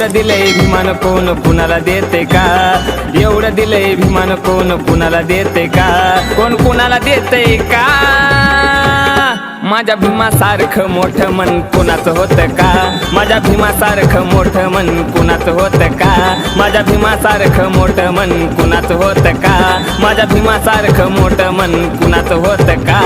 एवढं दिलंय भीमान कोण कुणाला देते का? एवढं दिलंय भीमान कोण कुणाला देते का? कोण कुणाला देते का? माझ्या भीमासारखं मोठं मन कुणाचं होतं का? माझ्या भीमासारखं मोठं मन कुणाचं होतं का? माझ्या भीमासारखं मोठं मन कुणाचं होतं का? माझ्या भीमासारखं मोठं मन कुणाचं होतं का?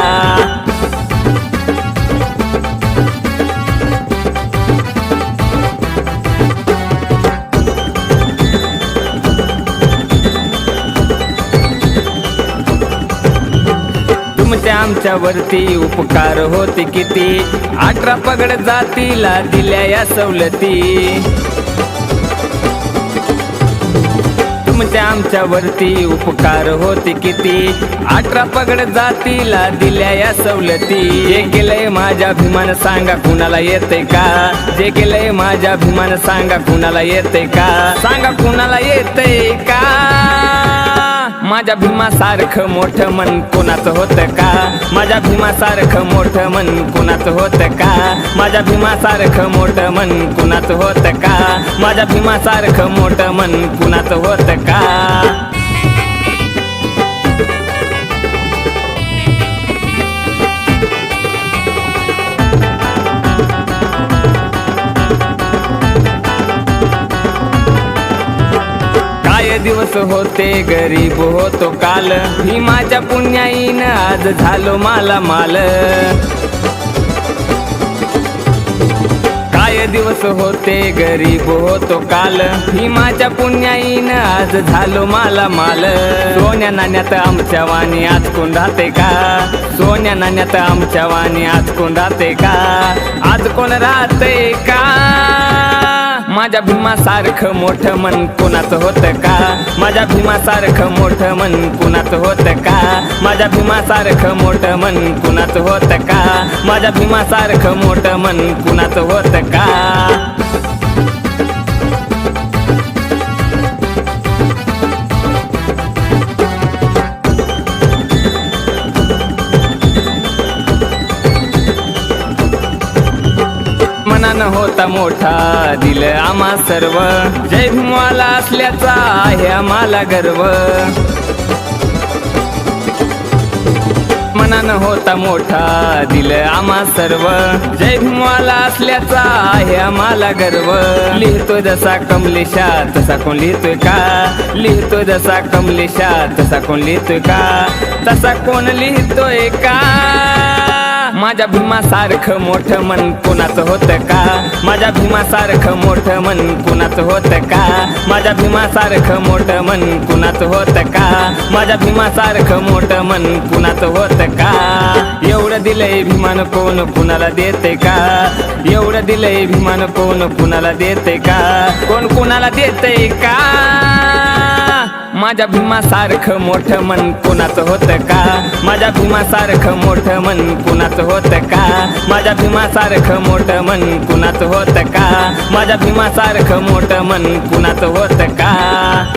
तुमच्या आमच्यावरती उपकार होते किती? अठरा पगड जातीला दिल्या या सवलती. तुमच्या आमच्यावरती उपकार होते किती? अठरा पगड जातीला दिल्या या सवलती. जे केलंय माझ्या अभिमान सांगा कुणाला येते का? जे केलंय माझ्या अभिमान सांगा कुणाला येते का? सांगा कुणाला येते का? माझ्या भीमासारखं मोठं मन कोणाचं होतं का? माझ्या भीमासारखं मोठं मन कोणाचं होतं का? माझ्या भीमासारखं मोठं मन कुणाचं होतं का? माझ्या भीमासारखं मोठं मन कुणाचं होतं का? दिवस होते गरीब होतो काल. भीमाच्या पुण्याईन आज झालो माला माल. काय दिवस होते गरीब होतो काल. भीमाच्या पुण्याईन आज झालो माला माल. सोन्या नाण्यात आमच्या वाणी आज कोण राहते का? सोन्या नाण्यात आमच्या वाणी आज कोण राहते का? आज कोण राहते का? माझ्या भीमासारखं मोठं मन कुणाचं होतं का? माझ्या भीमासारखं मोठं मन कुणाचं होतं का? माझ्या भीमासारखं मोठं मन कुणाचं होतं का? माझ्या भीमासारखं मोठं मन कुणाचं होतं का? मनानं होता मोठा दिल आम्हा सर्व. जय भीमवाला असल्याचा आहे आम्हाला गर्व. मनान होता मोठा दिल आम्हा सर्व. जय भीमवाला असल्याचा आहे आम्हाला गर्व. लिहितो जसा कमलेशा तसा कोण लिहितोय का? लिहितो जसा कमलेशा तसा कोण लिहितोय का? तसा कोण लिहितोय का? माझ्या भीमासारखं मोठं मन कुणाचं होतं का? माझ्या भीमासारखं मोठं मन कुणाचं होतं का? माझ्या भीमासारखं मोठं मन कुणाचं होतं का? माझ्या भीमासारखं मोठं मन कुणाचं होतं का? एवढं दिलंय भीमान कोण कुणाला देते का? एवढं दिलंय भीमान कोण कुणाला देते का? कोण कुणाला देते का? माझ्या भीमासारखं मोठं मन कुणाचं होतं का? माझ्या भीमासारखं मोठं मन कुणाचं होतं का? माझ्या भीमासारखं मोठं मन कुणाचं होतं का? माझ्या भीमासारखं मोठं मन कुणाचं होतं का?